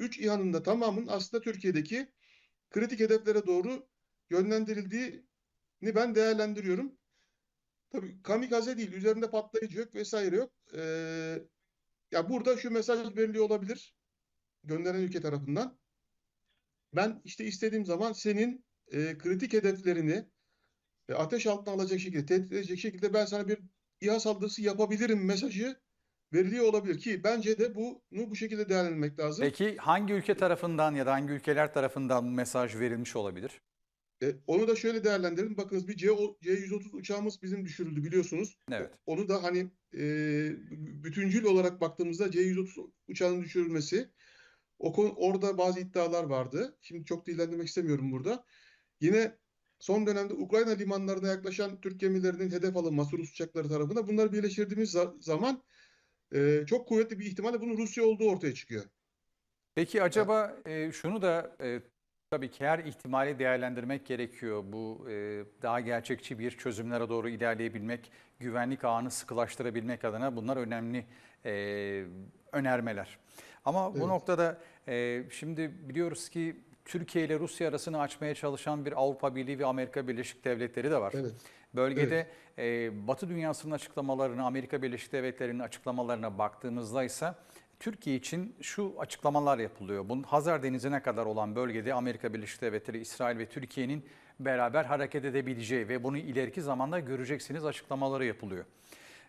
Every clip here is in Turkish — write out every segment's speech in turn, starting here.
3 İHA'nın da tamamının aslında Türkiye'deki kritik hedeflere doğru yönlendirildiğini ben değerlendiriyorum. Tabii kamikaze değil, üzerinde patlayıcı yok vesaire yok. Ee, ya burada şu mesaj veriliyor olabilir gönderen ülke tarafından. Ben işte istediğim zaman senin e, kritik hedeflerini e, ateş altına alacak şekilde, tehdit edecek şekilde ben sana bir İHA saldırısı yapabilirim mesajı veriliyor olabilir ki bence de bunu bu şekilde değerlendirmek lazım. Peki hangi ülke tarafından ya da hangi ülkeler tarafından bu mesaj verilmiş olabilir? E, onu da şöyle değerlendirelim. Bakınız bir C, C-130 uçağımız bizim düşürüldü biliyorsunuz. Evet. Onu da hani e, bütüncül olarak baktığımızda C-130 uçağının düşürülmesi o konu, orada bazı iddialar vardı. Şimdi çok dillendirmek istemiyorum burada. Yine son dönemde Ukrayna limanlarına yaklaşan Türk gemilerinin hedef alınması Rus uçakları tarafından bunları birleştirdiğimiz za- zaman e, çok kuvvetli bir ihtimalle bunun Rusya olduğu ortaya çıkıyor. Peki acaba e, şunu da e, tabii ki her ihtimali değerlendirmek gerekiyor. Bu e, daha gerçekçi bir çözümlere doğru ilerleyebilmek, güvenlik ağını sıkılaştırabilmek adına bunlar önemli e, önermeler. Ama bu Evet. noktada e, şimdi biliyoruz ki Türkiye ile Rusya arasını açmaya çalışan bir Avrupa Birliği ve Amerika Birleşik Devletleri de var. Evet. Bölgede e, Batı dünyasının açıklamalarına, Amerika Birleşik Devletleri'nin açıklamalarına baktığımızda ise Türkiye için şu açıklamalar yapılıyor. Bunun Hazar Denizi'ne kadar olan bölgede Amerika Birleşik Devletleri, İsrail ve Türkiye'nin beraber hareket edebileceği ve bunu ileriki zamanda göreceksiniz açıklamaları yapılıyor.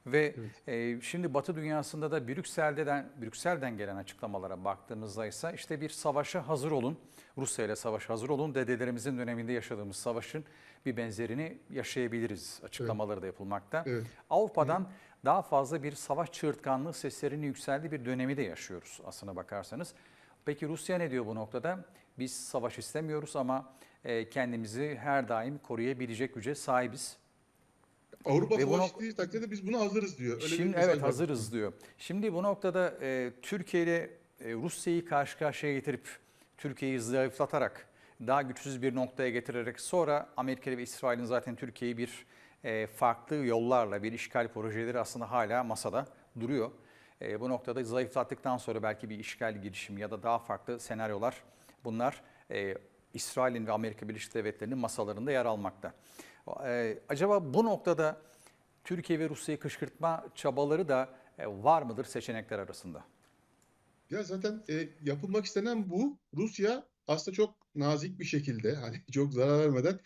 Ve e, şimdi Batı dünyasında da Brüksel'den Brüksel'den gelen açıklamalara baktığımızda ise işte bir savaşa hazır olun. Rusya ile savaşa hazır olun. Dedelerimizin döneminde yaşadığımız savaşın bir benzerini yaşayabiliriz açıklamaları da yapılmakta. Evet. Avrupa'dan daha fazla bir savaş çığırtkanlığı seslerinin yükseldiği bir dönemi de yaşıyoruz aslına bakarsanız. Peki Rusya ne diyor bu noktada? Biz savaş istemiyoruz ama e, kendimizi her daim koruyabilecek güce sahibiz. Avrupa Ve bu savaş nok- ettiği takdirde biz buna hazırız diyor. Öyle Şimdi evet var. hazırız diyor. Şimdi bu noktada e, Türkiye ile e, Rusya'yı karşı karşıya getirip Türkiye'yi zayıflatarak daha güçsüz bir noktaya getirerek sonra Amerika ve İsrail'in zaten Türkiye'yi bir e, farklı yollarla bir işgal projeleri aslında hala masada duruyor. E, bu noktada zayıflattıktan sonra belki bir işgal girişimi ya da daha farklı senaryolar bunlar e, İsrail'in ve Amerika Birleşik Devletleri'nin masalarında yer almakta. E, acaba bu noktada Türkiye ve Rusya'yı kışkırtma çabaları da e, var mıdır seçenekler arasında? Ya zaten e, yapılmak istenen bu. Rusya aslında çok nazik bir şekilde hani çok zarar vermeden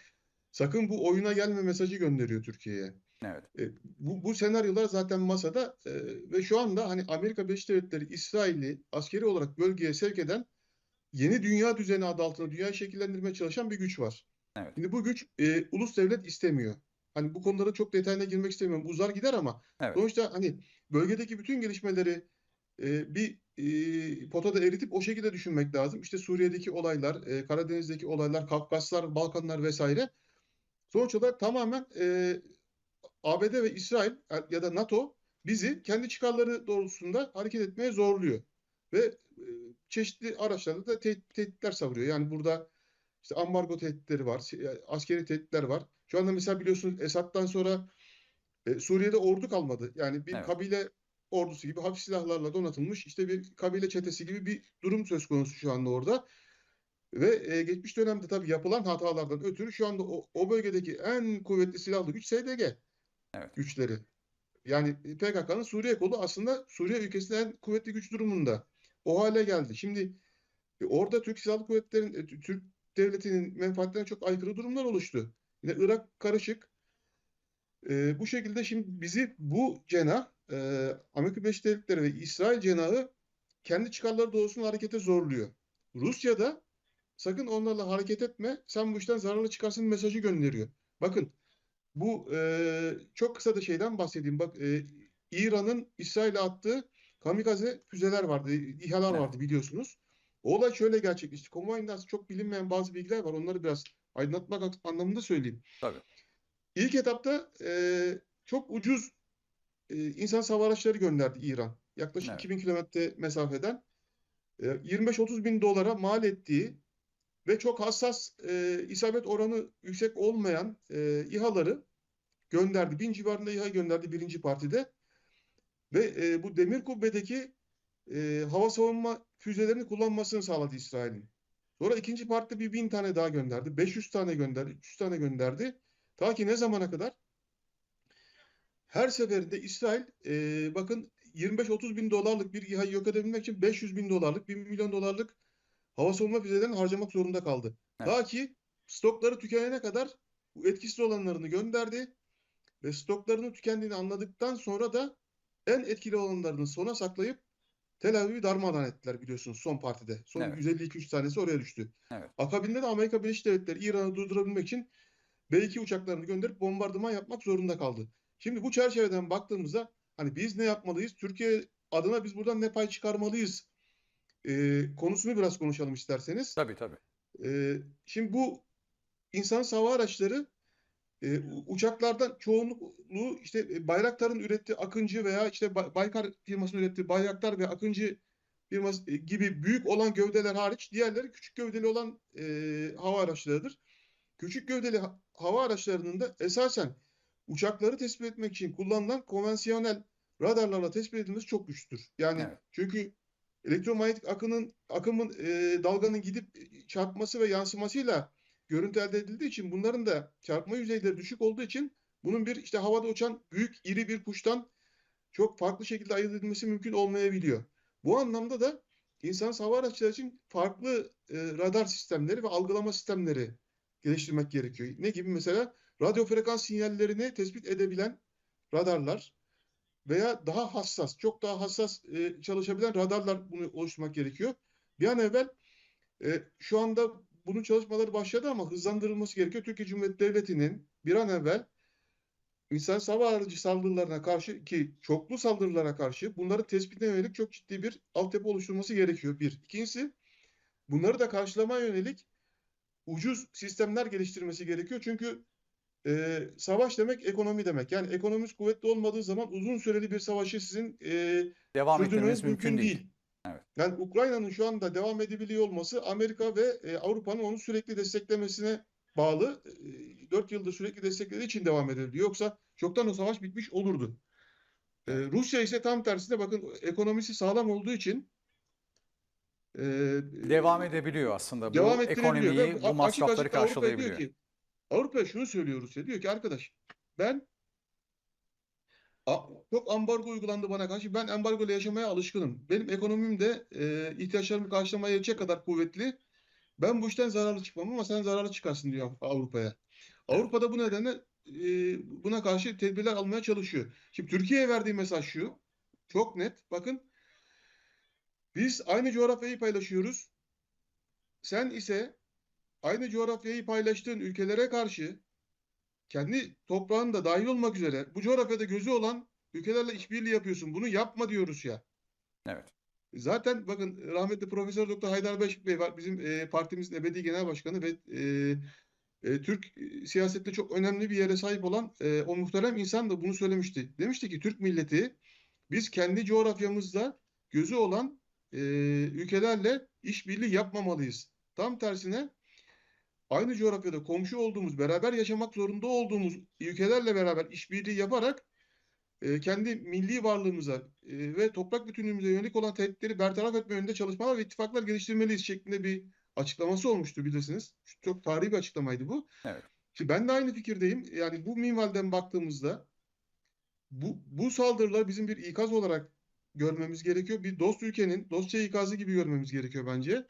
sakın bu oyuna gelme mesajı gönderiyor Türkiye'ye. Evet. E, bu, bu senaryolar zaten masada e, ve şu anda hani Amerika Birleşik Devletleri İsrail'i askeri olarak bölgeye sevk eden yeni dünya düzeni adı altında dünyayı şekillendirmeye çalışan bir güç var. Evet. Şimdi bu güç e, ulus devlet istemiyor. Hani bu konulara çok detayına girmek istemiyorum. Uzar gider ama Evet. sonuçta hani bölgedeki bütün gelişmeleri e, bir e, potada eritip o şekilde düşünmek lazım. İşte Suriye'deki olaylar, e, Karadeniz'deki olaylar, Kafkaslar, Balkanlar vesaire. Sonuç olarak tamamen e, ABD ve İsrail ya da NATO bizi kendi çıkarları doğrultusunda hareket etmeye zorluyor. Ve e, çeşitli araçlarla da te- tehditler savuruyor. Yani burada işte ambargo tehditleri var, si- e, askeri tehditler var. Şu anda mesela biliyorsunuz Esad'dan sonra e, Suriye'de ordu kalmadı. Yani bir Evet. kabile ordusu gibi hafif silahlarla donatılmış işte bir kabile çetesi gibi bir durum söz konusu şu anda orada. Ve e, geçmiş dönemde tabii yapılan hatalardan ötürü şu anda o, o bölgedeki en kuvvetli silahlı güç SDG Evet. güçleri. Yani PKK'nın Suriye kolu aslında Suriye ülkesinin en kuvvetli güç durumunda. O hale geldi. Şimdi e, orada Türk Silahlı Kuvvetleri'nin, e, Türk Devleti'nin menfaatlerine çok aykırı durumlar oluştu. Yine Irak karışık. E, bu şekilde şimdi bizi bu cenah, e, Amerika Birleşik Devletleri ve İsrail cenahı kendi çıkarları doğrultusunda harekete zorluyor. Rusya da sakın onlarla hareket etme, sen bu işten zararlı çıkarsın mesajı gönderiyor. Bakın bu e, çok kısa da şeyden bahsedeyim. Bak e, İran'ın İsrail'e attığı kamikaze füzeler vardı, İHA'lar Evet. vardı biliyorsunuz. O olay şöyle gerçekleşti. Konvoyunda aslında çok bilinmeyen bazı bilgiler var. Onları biraz aydınlatmak anlamında söyleyeyim. Tabii. İlk etapta e, çok ucuz e, insan hava araçları gönderdi İran. Yaklaşık Evet. 2000 kilometre mesafeden e, 25-30 bin dolara mal ettiği ve çok hassas e, isabet oranı yüksek olmayan e, İHA'ları gönderdi. Bin civarında İHA gönderdi birinci partide. Ve e, bu demir kubbedeki e, hava savunma füzelerini kullanmasını sağladı İsrail'in. Sonra ikinci partta bir bin tane daha gönderdi. 500 tane gönderdi. 300 tane gönderdi. Ta ki ne zamana kadar? Her seferinde İsrail e, bakın 25-30 bin dolarlık bir İHA'yı yok edebilmek için 500 bin dolarlık, 1 milyon dolarlık hava savunma füzelerini harcamak zorunda kaldı. Evet. Ta ki stokları tükenene kadar bu etkisiz olanlarını gönderdi ve stoklarının tükendiğini anladıktan sonra da en etkili olanlarını sona saklayıp Tel Aviv'i darmadağın ettiler biliyorsunuz son partide. Son Evet. 152-3 tanesi oraya düştü. Evet. Akabinde de Amerika Birleşik Devletleri İran'ı durdurabilmek için B-2 uçaklarını gönderip bombardıman yapmak zorunda kaldı. Şimdi bu çerçeveden baktığımızda hani biz ne yapmalıyız? Türkiye adına biz buradan ne pay çıkarmalıyız? Ee, konusunu biraz konuşalım isterseniz. Tabii tabii. Ee, şimdi bu insan hava araçları e, uçaklardan çoğunluğu işte e, Bayraktar'ın ürettiği Akıncı veya işte Bay- Baykar firmasının ürettiği Bayraktar ve Akıncı firması e, gibi büyük olan gövdeler hariç diğerleri küçük gövdeli olan e, hava araçlarıdır. Küçük gövdeli ha- hava araçlarının da esasen uçakları tespit etmek için kullanılan konvansiyonel radarlarla tespit edilmesi çok güçtür. Yani Evet. çünkü elektromanyetik akının akımın e, dalganın gidip e, çarpması ve yansımasıyla görüntü elde edildiği için bunların da çarpma yüzeyleri düşük olduğu için bunun bir işte havada uçan büyük iri bir kuştan çok farklı şekilde ayırt edilmesi mümkün olmayabiliyor. Bu anlamda da insan hava araçları için farklı e, radar sistemleri ve algılama sistemleri geliştirmek gerekiyor. Ne gibi mesela radyo frekans sinyallerini tespit edebilen radarlar veya daha hassas, çok daha hassas e, çalışabilen radarlar bunu oluşturmak gerekiyor. Bir an evvel e, şu anda bunun çalışmaları başladı ama hızlandırılması gerekiyor. Türkiye Cumhuriyeti Devleti'nin bir an evvel insan hava aracı saldırılarına karşı ki çoklu saldırılara karşı bunları tespitine yönelik çok ciddi bir altyapı oluşturması gerekiyor. Bir. İkincisi bunları da karşılamaya yönelik ucuz sistemler geliştirmesi gerekiyor. Çünkü e, savaş demek ekonomi demek. Yani ekonominiz kuvvetli olmadığı zaman uzun süreli bir savaşı sizin e, Devam sürdürmeniz etmemiz mümkün değil. Evet. Yani Ukrayna'nın şu anda devam edebiliyor olması Amerika ve e, Avrupa'nın onu sürekli desteklemesine bağlı. E, 4 yıldır sürekli desteklediği için devam edebiliyor. Yoksa çoktan o savaş bitmiş olurdu. E, Rusya ise tam tersine bakın ekonomisi sağlam olduğu için e, Devam edebiliyor aslında. devam Bu ekonomiyi, Ve bu masrafları karşılayabiliyor. ki Avrupa'ya şunu söylüyor Rusya. Diyor ki arkadaş ben Çok ambargo uygulandı bana karşı. Ben ambargo ile yaşamaya alışkınım. Benim ekonomim de e, ihtiyaçlarımı karşılamaya yetecek kadar kuvvetli. Ben bu işten zararlı çıkmam ama sen zararlı çıkarsın diyor Avrupa'ya. Avrupa'da bu nedenle e, buna karşı tedbirler almaya çalışıyor. Şimdi Türkiye'ye verdiği mesaj şu. Çok net. Bakın biz aynı coğrafyayı paylaşıyoruz. Sen ise aynı coğrafyayı paylaştığın ülkelere karşı kendi toprağında dahil olmak üzere bu coğrafyada gözü olan ülkelerle işbirliği yapıyorsun. Bunu yapma diyoruz ya. Evet. Zaten bakın rahmetli Profesör Doktor Haydar Beşik Bey var. Bizim e, partimizin ebedi genel başkanı ve e, e, Türk e, siyasette çok önemli bir yere sahip olan e, o muhterem insan da bunu söylemişti. Demişti ki Türk milleti biz kendi coğrafyamızda gözü olan e, ülkelerle işbirliği yapmamalıyız. Tam tersine aynı coğrafyada komşu olduğumuz, beraber yaşamak zorunda olduğumuz ülkelerle beraber işbirliği yaparak e, kendi milli varlığımıza e, ve toprak bütünlüğümüze yönelik olan tehditleri bertaraf etme yönünde çalışmalar ve ittifaklar geliştirmeliyiz şeklinde bir açıklaması olmuştu bilirsiniz. Çok tarihi bir açıklamaydı bu. Evet. Şimdi ben de aynı fikirdeyim. Yani bu minvalden baktığımızda bu, bu saldırılar bizim bir ikaz olarak görmemiz gerekiyor. Bir dost ülkenin dostça ikazı gibi görmemiz gerekiyor bence.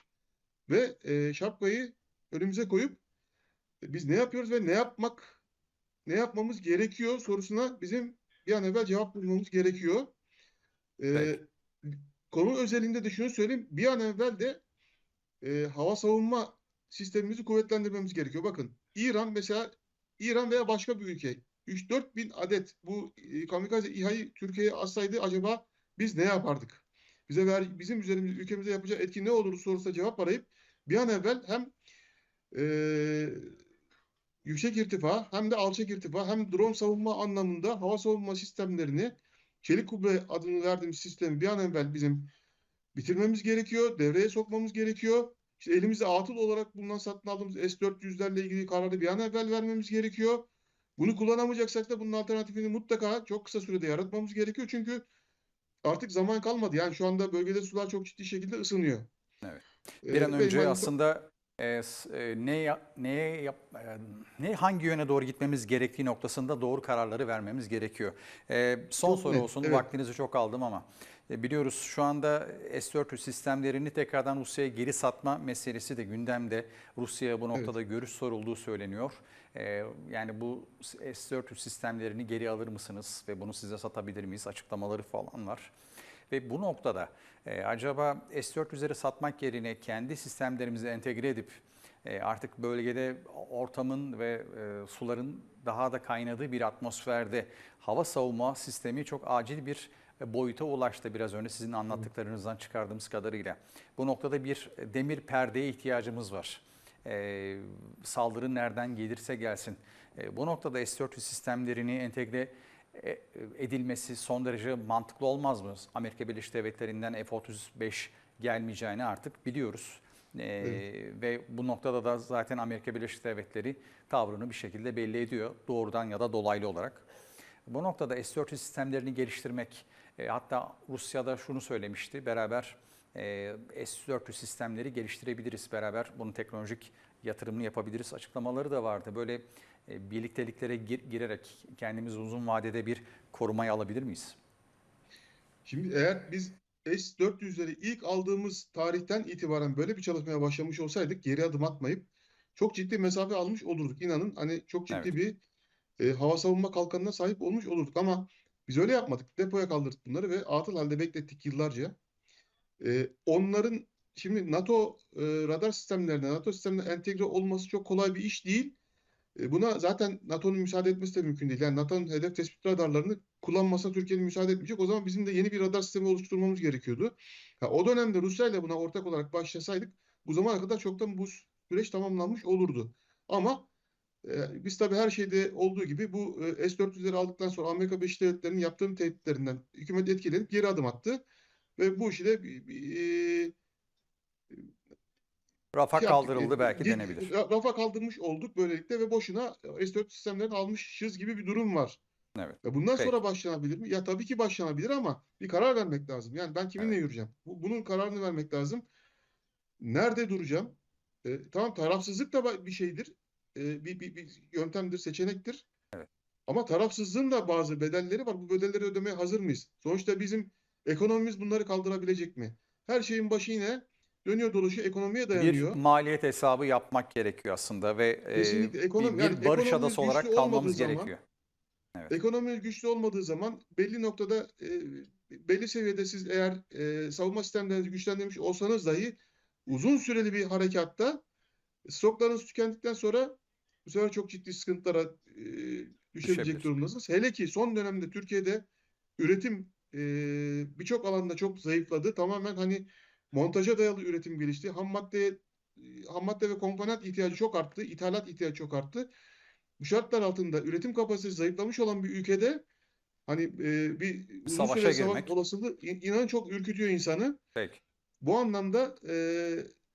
Ve e, şapkayı önümüze koyup e, biz ne yapıyoruz ve ne yapmak ne yapmamız gerekiyor sorusuna bizim bir an evvel cevap bulmamız gerekiyor. E, konu özelinde de şunu söyleyeyim. Bir an evvel de e, hava savunma sistemimizi kuvvetlendirmemiz gerekiyor. Bakın İran mesela İran veya başka bir ülke 3-4 bin adet bu e, kamikaze İHA'yı Türkiye'ye atsaydı acaba biz ne yapardık? Bize ver, bizim üzerimize ülkemize yapacağı etki ne olur sorusuna cevap arayıp bir an evvel hem e, yüksek irtifa hem de alçak irtifa hem drone savunma anlamında hava savunma sistemlerini çelik kubbe adını verdiğimiz sistemi bir an evvel bizim bitirmemiz gerekiyor. Devreye sokmamız gerekiyor. İşte elimizde atıl olarak bulunan satın aldığımız S-400'lerle ilgili kararı bir an evvel vermemiz gerekiyor. Bunu kullanamayacaksak da bunun alternatifini mutlaka çok kısa sürede yaratmamız gerekiyor. Çünkü artık zaman kalmadı. Yani şu anda bölgede sular çok ciddi şekilde ısınıyor. Evet. Ee, Bir an benim önce aslında e, s- e, ne neye yap, e, ne hangi yöne doğru gitmemiz gerektiği noktasında doğru kararları vermemiz gerekiyor. E, son Çok soru net, olsun. evet. Vaktinizi çok aldım ama e, biliyoruz şu anda S-400 sistemlerini tekrardan Rusya'ya geri satma meselesi de gündemde. Rusya'ya bu noktada görüş sorulduğu söyleniyor. E, yani bu S-400 sistemlerini geri alır mısınız ve bunu size satabilir miyiz? Açıklamaları falan var. Ve bu noktada e, acaba S-400'leri satmak yerine kendi sistemlerimize entegre edip e, artık bölgede ortamın ve e, suların daha da kaynadığı bir atmosferde hava savunma sistemi çok acil bir boyuta ulaştı biraz önce sizin anlattıklarınızdan çıkardığımız kadarıyla. Bu noktada bir demir perdeye ihtiyacımız var. E, saldırı nereden gelirse gelsin. E, bu noktada S-400 sistemlerini entegre e, edilmesi son derece mantıklı olmaz mı? Amerika Birleşik Devletleri'nden F-35 gelmeyeceğini artık biliyoruz. E, Ve bu noktada da zaten Amerika Birleşik Devletleri tavrını bir şekilde belli ediyor. Doğrudan ya da dolaylı olarak. Bu noktada S-400 sistemlerini geliştirmek, e, hatta Rusya'da şunu söylemişti, beraber e, S-400 sistemleri geliştirebiliriz, beraber bunun teknolojik yatırımını yapabiliriz açıklamaları da vardı. Böyle e, birlikteliklere gir- girerek kendimizi uzun vadede bir korumaya alabilir miyiz? Şimdi eğer biz S-400'leri ilk aldığımız tarihten itibaren böyle bir çalışmaya başlamış olsaydık geri adım atmayıp çok ciddi mesafe almış olurduk. İnanın hani çok ciddi Evet. bir e, hava savunma kalkanına sahip olmuş olurduk ama biz öyle yapmadık. Depoya kaldırdık bunları ve atıl halde beklettik yıllarca. E, onların şimdi NATO e, radar sistemlerine, NATO sistemine entegre olması çok kolay bir iş değil. E, Buna zaten NATO'nun müsaade etmesi de mümkün değil. Yani NATO'nun hedef tespit radarlarını kullanmasına Türkiye'nin müsaade etmeyecek. O zaman bizim de yeni bir radar sistemi oluşturmamız gerekiyordu. Ha, o dönemde Rusya ile buna ortak olarak başlasaydık bu zamana kadar çoktan bu süreç tamamlanmış olurdu. Ama e, biz tabii her şeyde olduğu gibi bu e, S-400'leri aldıktan sonra Amerika Birleşik Devletleri'nin yaptığım tehditlerinden hükümet etkilenip geri adım attı. Ve bu işi de e, Rafa şey yaptık, kaldırıldı e, belki denebilir. ra- Rafa kaldırmış olduk böylelikle ve boşuna S-400 sistemlerini almışız gibi bir durum var. Evet. Ya bundan Peki. sonra başlanabilir mi? Ya tabii ki başlanabilir ama bir karar vermek lazım. Yani ben kiminle Evet. yürüyeceğim? Bu- bunun kararını vermek lazım. Nerede duracağım? E, tamam tarafsızlık da bir şeydir. E, bir, bir, bir yöntemdir, seçenektir. Evet. Ama tarafsızlığın da bazı bedelleri var. Bu bedelleri ödemeye hazır mıyız? Sonuçta bizim ekonomimiz bunları kaldırabilecek mi? Her şeyin başı yine dönüyor dolaşıyor ekonomiye Bir dayanıyor. maliyet hesabı yapmak gerekiyor aslında ve e, Kesinlikle. Ekonomi- bir, yani bir barış adası olarak kalmamız zaman- gerekiyor. Ekonominiz güçlü olmadığı zaman belli noktada e, belli seviyede siz eğer e, savunma sistemlerinizi güçlendirmiş olsanız dahi uzun süreli bir harekatta stoklarınız tükendikten sonra bu sefer çok ciddi sıkıntılara e, düşebilecek durumdasınız. Hele ki son dönemde Türkiye'de üretim e, birçok alanda çok zayıfladı. Tamamen hani montaja dayalı üretim gelişti. Ham maddeye ham madde ve komponent ihtiyacı çok arttı. İthalat ihtiyacı çok arttı. Bu şartlar altında üretim kapasitesi zayıflamış olan bir ülkede hani e, bir uzun Savaşa süre savaş girmek. olasılığı in- inanın çok ürkütüyor insanı. Peki. Bu anlamda e,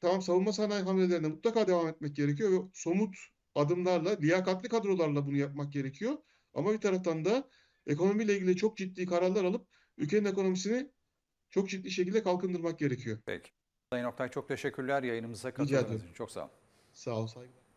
tamam savunma sanayi hamlelerine mutlaka devam etmek gerekiyor ve somut adımlarla, liyakatli kadrolarla bunu yapmak gerekiyor. Ama bir taraftan da ekonomiyle ilgili çok ciddi kararlar alıp ülkenin ekonomisini çok ciddi şekilde kalkındırmak gerekiyor. Peki. Sayın Oktay çok teşekkürler yayınımıza katıldığınız için. Çok sağ olun. Sağ ol, saygılar.